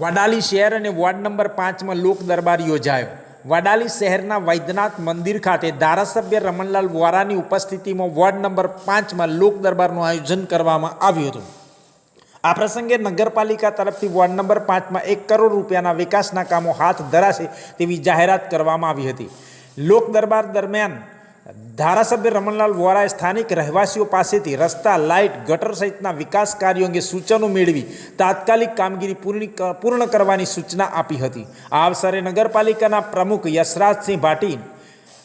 વડાલી શહેર અને ward number પાંચમાં લોક દરબાર યોજાયો. વડાલી શહેરના વૈદ્યનાથ મંદિર ખાતે ધારાસભ્ય રમણલાલ વોરાની ઉપસ્થિતિમાં વોર્ડ નંબર પાંચમાં લોક દરબારનું આયોજન કરવામાં આવ્યું હતું. આ પ્રસંગે નગરપાલિકા તરફથી વોર્ડ નંબર પાંચમાં એક કરોડ રૂપિયાના વિકાસના કામો હાથ ધરાશે તેવી જાહેરાત કરવામાં આવી હતી. લોક દરબાર દરમિયાન ધારાસભ્ય રમણલાલ વોરાએ સ્થાનિક રહેવાસીઓ પાસેથી રસ્તા, લાઇટ, ગટર સહિતના વિકાસ કાર્યો અંગે સૂચનો મેળવી તાત્કાલિક કામગીરી પૂર્ણ પૂર્ણ કરવાની સૂચના આપી હતી. આ અવસરે નગરપાલિકાના પ્રમુખ યશરાજસિંહ ભાટી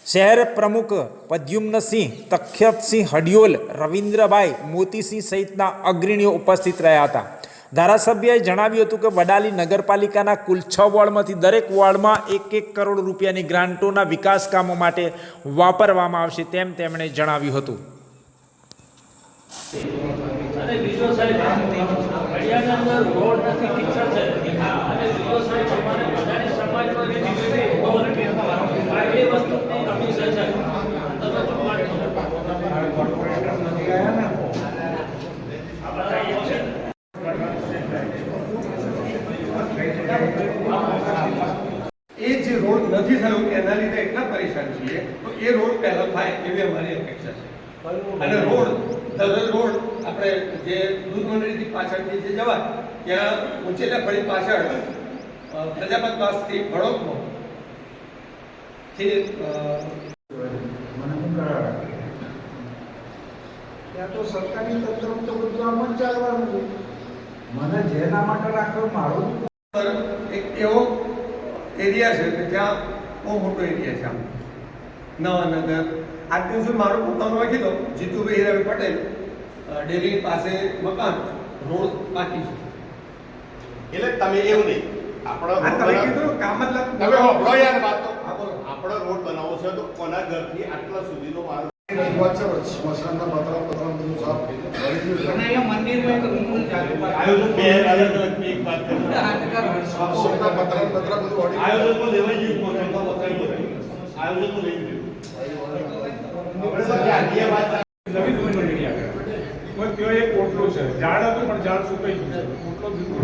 શહેર પ્રમુખ પદ્યુમ્નસિંહ, તખ્યતસિંહ હડિયોલ, રવિન્દ્રભાઈ મોતીસિંહ સહિતના અગ્રણીઓ ઉપસ્થિત રહ્યા હતા. ધારાસભ્યએ જણાવ્યું હતું કે વડાલી નગરપાલિકાના કુલ છ વોર્ડમાંથી દરેક વોર્ડમાં એક એક કરોડ રૂપિયાની ગ્રાન્ટોના વિકાસ કામો માટે વાપરવામાં આવશે તેમ તેમણે જણાવ્યું હતું. અને બીજો સાહેબ રોડ નથી કિચન છે અને બીજો સાહેબ અમારે બધાને સમાજમાં રહેતી હોય છે. આ એ વસ્તુની કમી છે સાહેબ. તમે પણ માની લો. આ બધા એ છે. એ જે રોડ કે એના લીધે એટલા પરેશાન છીએ. તો એ રોડ પહેલો થાય એવી અમારી અપેક્ષા છે. અને રોડ દરરોજ રોડ આપણે જે દૂધ મંડળીથી પાછળથી જે જવાય ત્યાં ઉંચેલા ફળી પાછળ પ્રજાપત પાસથી ભડોકમાં થી મને ત્યાં તો સરકારી તંત્ર તો બધું આમ જ ચાલવાનું મને જેના માટે રાખો મારો એક એવો એરિયા છે કે ત્યાં બહુ મોટો એરિયા છે આમ. નવાનગર. આજ દિવસે મારું પોતાનું રાખી દો જીતુભાઈ હીરાભાઈ પટેલ ડેલી પાસે મકાન રોડ બાકી છે. એટલે તમે એવું નહીં. રોડ જ. આપણો રોડ બનાવવો છે તો કોના ઘરથી આટલા સુધીનો મારો રજૂઆત છે સ્મશાનના પતરા પતરા બધું સાફ થઈ આયોજન બે અલગ અલગ એક વાત કરી સ્મશાનના પતરા પતરા બધું ઓડી આયોજનમાં લેવાઈ ગયું કોન્ટ્રાક્ટમાં બતાવી બધું આયોજનમાં લઈ ગયું આપણે સાથે આની વાત નવી દૂધ મંડળી આગળ. પણ ત્યાં એક ઓટલો છે. ઝાડ હતું પણ ઝાડ સુકાઈ ગયું છે. ઓટલો બિલકુલ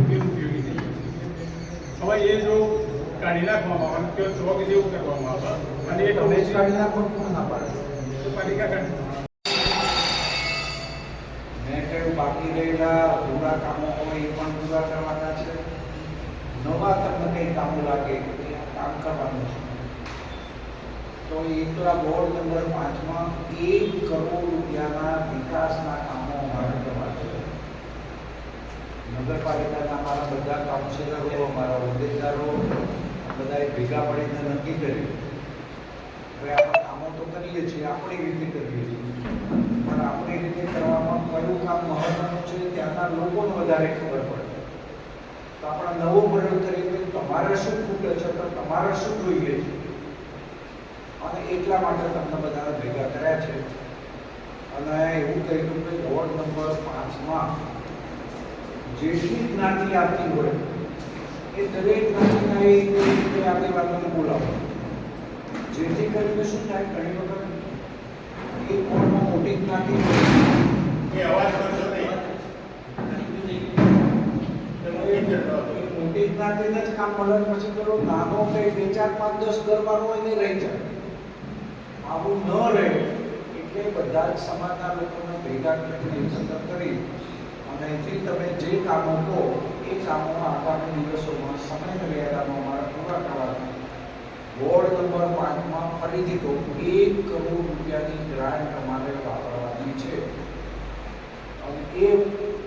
હવે એ જો કાઢી નાખવામાં આવે અને ત્યાં ચોક જેવું કરવામાં આવે. અને એ કાઢી પણ ના પાડે. તો પાલિકા નવા તમને કંઈ લાગે તો એકલા બોર્ડ નંબર પાંચમાં એક કરોડ રૂપિયાના વિકાસના કામો અમારે કરવા છે. નગરપાલિકાના અમારા બધા કાઉન્સિલરો, અમારા હોદ્દેદારો બધાએ ભેગા પડીને નક્કી કર્યું. હવે કરીએ છીએ, આપણી રીતે કરીએ છીએ. પણ આપણી રીતે કરવામાં કયું કામ મહત્વનું છે, ત્યાંના લોકોને વધારે ખબર પડે. તો આપણે નવો પ્રયોગ કરીએ કે તમારે શું ખૂટે છે, તો તમારે શું જોઈએ છે? અને એટલા માટે તમને બધાને ભેગા કર્યા છે. અને એવું કહ્યું કે વોર્ડ નંબર પાંચમાં જેટલી જ્ઞાતિ આવતી હોય, એ દરેક જ્ઞાતિના એ આગેવાનોને બોલાવો. જેથી કરીને શું થાય ઘણી વખત એક કોણમાં મોટી હોય. એ અવાજ કરશો મોટી જ્ઞાતિને જ કામ મળે પછી પેલો નાનો કે બે ચાર પાંચ દસ હોય ને રહી જાય. આવું ન રહે એટલે બધા જ સમાજના લોકોને ભેગા કરીને એકત્ર કરી અને એથી તમે જે કામો કહો એ કામો આગામી દિવસોમાં સમય મર્યાદામાં અમારા પૂરા કરવાના વોર્ડ નંબર પાંચમાં ફરીથી તો એક કરોડ રૂપિયાની ગ્રાન્ટ અમારે વાપરવાની છે. અને એ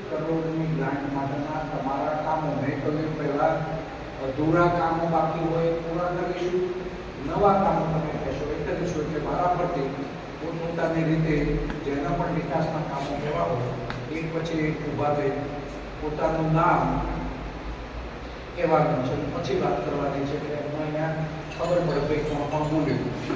કરોડની ગ્રાન્ટ માટેના તમારા કામો મેં કહ્યું પહેલાં અધૂરા કામો બાકી હોય, પૂરા કરીશું. નવા કામો તમે કહેશો એ કરીશું એટલે પરથી પોતપોતાની રીતે જેના પણ વિકાસના કામો કહેવા હોય, એક પછી એક ઊભા થઈ પોતાનું નામ કહેવાનું છે. પછી વાત કરવાની છે. કે અહીંયા ખબર પડે ભાઈ કોણ કોણ બોલ્યું